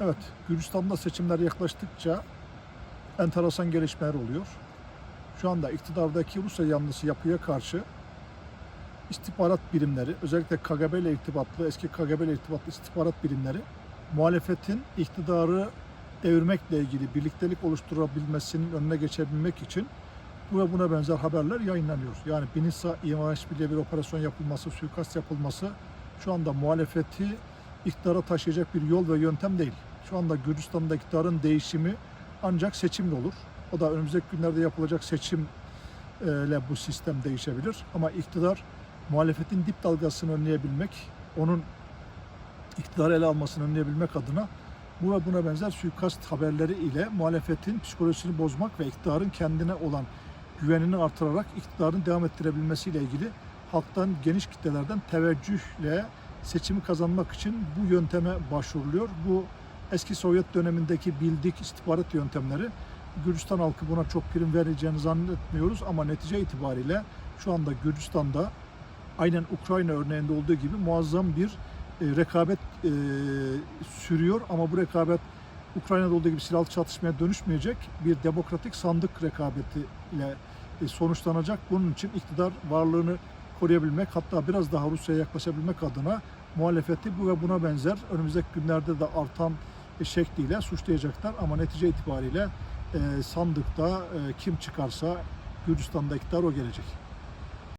Evet, Gürcistan'da seçimler yaklaştıkça enteresan gelişmeler oluyor. Şu anda iktidardaki Rusya yanlısı yapıya karşı istihbarat birimleri, özellikle KGB ile irtibatlı, eski KGB ile irtibatlı istihbarat birimleri muhalefetin iktidarı devirmekle ilgili birliktelik oluşturabilmesinin önüne geçebilmek için bu ve buna benzer haberler yayınlanıyor. Yani Binisa İmam İşbirliği bir operasyon yapılması, suikast yapılması şu anda muhalefeti iktidara taşıyacak bir yol ve yöntem değil. Şu anda Gürcistan'da iktidarın değişimi ancak seçimle olur. O da önümüzdeki günlerde yapılacak seçimle bu sistem değişebilir. Ama iktidar muhalefetin dip dalgasını önleyebilmek, onun iktidarı ele almasını önleyebilmek adına bu ve buna benzer suikast haberleri ile muhalefetin psikolojisini bozmak ve iktidarın kendine olan güvenini artırarak iktidarın devam ettirebilmesiyle ilgili halktan geniş kitlelerden teveccühle seçimi kazanmak için bu yönteme başvuruluyor. Bu eski Sovyet dönemindeki bildik istihbarat yöntemleri. Gürcistan halkı buna çok prim vereceğini zannetmiyoruz ama netice itibariyle şu anda Gürcistan'da aynen Ukrayna örneğinde olduğu gibi muazzam bir e, rekabet e, sürüyor ama bu rekabet Ukrayna'da olduğu gibi silahlı çatışmaya dönüşmeyecek bir demokratik sandık rekabeti ile e, sonuçlanacak. Bunun için iktidar varlığını koruyabilmek hatta biraz daha Rusya'ya yaklaşabilmek adına muhalefeti bu ve buna benzer önümüzdeki günlerde de artan e, şekliyle suçlayacaklar ama netice itibariyle e, sandıkta e, kim çıkarsa Gürcistan'da iktidar o gelecek.